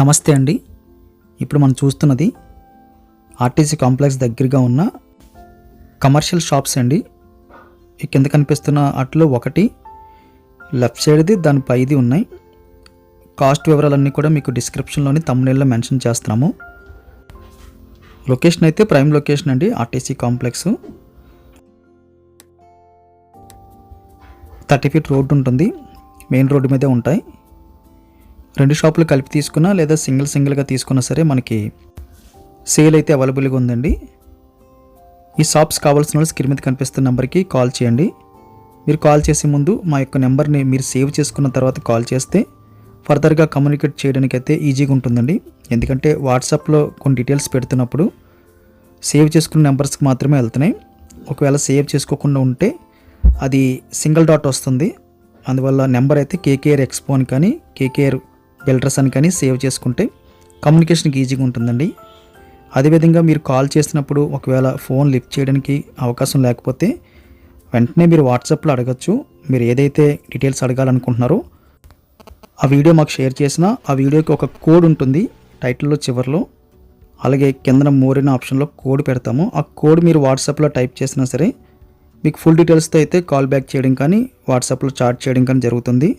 నమస్తే అండి. ఇప్పుడు మనం చూస్తున్నది ఆర్టీసీ కాంప్లెక్స్ దగ్గరగా ఉన్న కమర్షియల్ షాప్స్ అండి. ఈ కింద కనిపిస్తున్న అట్లో ఒకటి లెఫ్ట్ సైడ్ది దాని పైది ఉన్నాయి. కాస్ట్ వివరాలన్నీ కూడా మీకు డిస్క్రిప్షన్లోని తమ్ముళ్ళలో మెన్షన్ చేస్తున్నాము. లొకేషన్ అయితే ప్రైమ్ లొకేషన్ అండి RTC complex. Thirty feet road ఉంటుంది. మెయిన్ రోడ్డు మీదే ఉంటాయి. రెండు షాపులు కలిపి తీసుకున్నా లేదా సింగిల్ సింగిల్గా తీసుకున్నా సరే మనకి సేల్ అయితే అవైలబుల్గా ఉందండి. ఈ షాప్స్ కావాల్సిన వాళ్ళు స్క్రీన్ మీద కనిపిస్తున్న నెంబర్కి కాల్ చేయండి. మీరు కాల్ చేసే ముందు మా యొక్క నెంబర్ని మీరు సేవ్ చేసుకున్న తర్వాత కాల్ చేస్తే ఫర్దర్గా కమ్యూనికేట్ చేయడానికి అయితే ఈజీగా ఉంటుందండి. ఎందుకంటే వాట్సాప్లో కొన్ని డీటెయిల్స్ పెడుతున్నప్పుడు సేవ్ చేసుకున్న నెంబర్స్కి మాత్రమే వెళ్తున్నాయి. ఒకవేళ సేవ్ చేసుకోకుండా ఉంటే అది సింగిల్ డాట్ వస్తుంది. అందువల్ల నెంబర్ అయితే కేకేఆర్ ఎక్స్పో అని కానీ కేకేఆర్ బిల్డర్స్ అని కానీ సేవ్ చేసుకుంటే కమ్యూనికేషన్కి ఈజీగా ఉంటుందండి. అదేవిధంగా మీరు కాల్ చేసినప్పుడు ఒకవేళ ఫోన్ లిఫ్ట్ చేయడానికి అవకాశం లేకపోతే వెంటనే మీరు వాట్సాప్లో అడగచ్చు. మీరు ఏదైతే డీటెయిల్స్ అడగాలనుకుంటున్నారో ఆ వీడియో మాకు షేర్ చేసిన ఆ వీడియోకి ఒక కోడ్ ఉంటుంది టైటిల్లో చివరిలో. అలాగే కిందన మోరిన ఆప్షన్లో కోడ్ పెడతాము. ఆ కోడ్ మీరు వాట్సాప్లో టైప్ చేసినా సరే మీకు ఫుల్ డీటెయిల్స్తో అయితే కాల్ బ్యాక్ చేయడం కానీ వాట్సాప్లో చాట్ చేయడం కానీ జరుగుతుంది.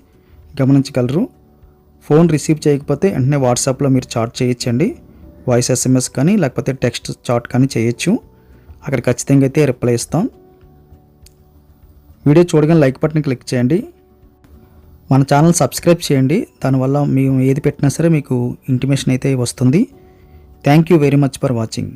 గమనించగలరు. ఫోన్ రిసీవ్ చేయకపోతే వెంటనే వాట్సాప్లో మీరు చాట్ చేయొచ్చండి. వాయిస్ ఎస్ఎంఎస్ కానీ లేకపోతే టెక్స్ట్ చాట్ కానీ చేయొచ్చు. అక్కడ ఖచ్చితంగా అయితే రిప్లై ఇస్తాం. వీడియో చూడగానే లైక్ బటన్ క్లిక్ చేయండి. మన ఛానల్ సబ్స్క్రైబ్ చేయండి. దానివల్ల మేము ఏది పెట్టినా సరే మీకు ఇంటిమేషన్ అయితే వస్తుంది. Thank you very much for watching